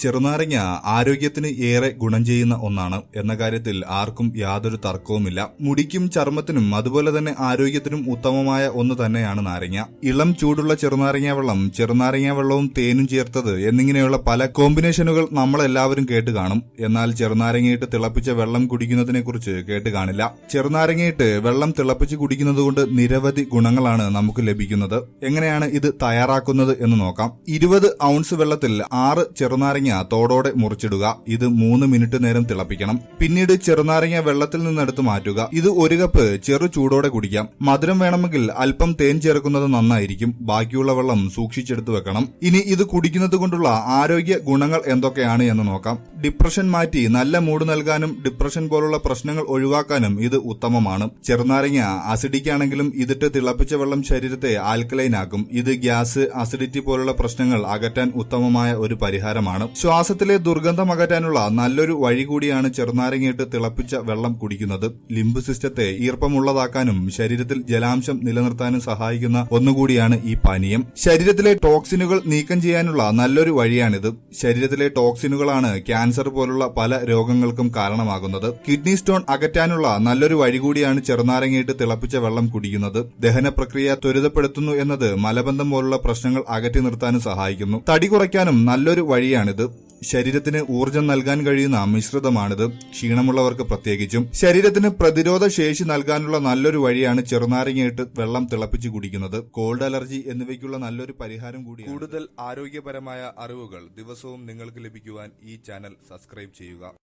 ചെറുനാരങ്ങ ആരോഗ്യത്തിന് ഏറെ ഗുണം ചെയ്യുന്ന ഒന്നാണ് എന്ന കാര്യത്തിൽ ആർക്കും യാതൊരു തർക്കവുമില്ല. മുടിക്കും ചർമ്മത്തിനും അതുപോലെ തന്നെ ആരോഗ്യത്തിനും ഉത്തമമായ ഒന്ന് തന്നെയാണ് നാരങ്ങ. ഇളം ചൂടുള്ള ചെറുനാരങ്ങ വെള്ളം ചെറുനാരങ്ങ വെള്ളവും തേനും ചേർത്തത് എന്നിങ്ങനെയുള്ള പല കോമ്പിനേഷനുകൾ നമ്മളെല്ലാവരും കേട്ട് കാണും. എന്നാൽ ചെറുനാരങ്ങയിട്ട് തിളപ്പിച്ച വെള്ളം കുടിക്കുന്നതിനെ കുറിച്ച് കേട്ട് കാണില്ല. ചെറുനാരങ്ങയിട്ട് വെള്ളം തിളപ്പിച്ച് കുടിക്കുന്നതുകൊണ്ട് നിരവധി ഗുണങ്ങളാണ് നമുക്ക് ലഭിക്കുന്നത്. എങ്ങനെയാണ് ഇത് തയ്യാറാക്കുന്നത് എന്ന് നോക്കാം. ഇരുപത് ഔൺസ് വെള്ളത്തിൽ ആറ് ചെറുനാരങ്ങ തോടോടെ മുറിച്ചിടുക. ഇത് മൂന്ന് മിനിറ്റ് നേരം തിളപ്പിക്കണം. പിന്നീട് ചെറുനാരങ്ങ വെള്ളത്തിൽ നിന്നെടുത്ത് മാറ്റുക. ഇത് ഒരു കപ്പ് ചെറു ചൂടോടെ കുടിക്കാം. മധുരം വേണമെങ്കിൽ അല്പം തേൻ ചേർക്കുന്നത് നന്നായിരിക്കും. ബാക്കിയുള്ള വെള്ളം സൂക്ഷിച്ചെടുത്ത് വെക്കണം. ഇനി ഇത് കുടിക്കുന്നത് കൊണ്ടുള്ള ആരോഗ്യ ഗുണങ്ങൾ എന്തൊക്കെയാണ് എന്ന് നോക്കാം. ഡിപ്രഷൻ മാറ്റി നല്ല മൂഡ് നൽകാനും ഡിപ്രഷൻ പോലുള്ള പ്രശ്നങ്ങൾ ഒഴിവാക്കാനും ഇത് ഉത്തമമാണ്. ചെറുനാരങ്ങ അസിഡിക് ആണെങ്കിലും ഇതിട്ട് തിളപ്പിച്ച വെള്ളം ശരീരത്തെ ആൽക്കലൈൻ ആക്കും. ഇത് ഗ്യാസ് അസിഡിറ്റി പോലുള്ള പ്രശ്നങ്ങൾ അകറ്റാൻ ഉത്തമമായ ഒരു പരിഹാരമാണ്. ശ്വാസത്തിലെ ദുർഗന്ധം അകറ്റാനുള്ള നല്ലൊരു വഴി കൂടിയാണ് ചെറുനാരങ്ങയിട്ട് തിളപ്പിച്ച വെള്ളം കുടിക്കുന്നത്. ലിംബ് സിസ്റ്റത്തെ ഈർപ്പമുള്ളതാക്കാനും ശരീരത്തിൽ ജലാംശം നിലനിർത്താനും സഹായിക്കുന്ന ഒന്നുകൂടിയാണ് ഈ പാനീയം. ശരീരത്തിലെ ടോക്സിനുകൾ നീക്കം ചെയ്യാനുള്ള നല്ലൊരു വഴിയാണിത്. ശരീരത്തിലെ ടോക്സിനുകളാണ് ക്യാൻസർ പോലുള്ള പല രോഗങ്ങൾക്കും കാരണമാകുന്നത്. കിഡ്നി സ്റ്റോൺ അകറ്റാനുള്ള നല്ലൊരു വഴി കൂടിയാണ് ചെറുനാരങ്ങയിട്ട് തിളപ്പിച്ച വെള്ളം കുടിക്കുന്നത്. ദഹന പ്രക്രിയ ത്വരിതപ്പെടുത്തുന്നു എന്നത് മലബന്ധം പോലുള്ള പ്രശ്നങ്ങൾ അകറ്റി നിർത്താനും സഹായിക്കുന്നു. തടി കുറയ്ക്കാനും നല്ലൊരു വഴിയാണിത്. ശരീരത്തിന് ഊർജം നൽകാൻ കഴിയുന്ന മിശ്രിതമാണിത്. ക്ഷീണമുള്ളവർക്ക് പ്രത്യേകിച്ചും. ശരീരത്തിന് പ്രതിരോധ ശേഷി നൽകാനുള്ള നല്ലൊരു വഴിയാണ് ചെറുനാരങ്ങയിട്ട് വെള്ളം തിളപ്പിച്ച് കുടിക്കുന്നത്. കോൾഡ് അലർജി എന്നിവയ്ക്കുള്ള നല്ലൊരു പരിഹാരം കൂടി കൂടുതൽ ആരോഗ്യപരമായ അറിവുകൾ ദിവസവും നിങ്ങൾക്ക് ലഭിക്കുവാൻ ഈ ചാനൽ സബ്സ്ക്രൈബ് ചെയ്യുക.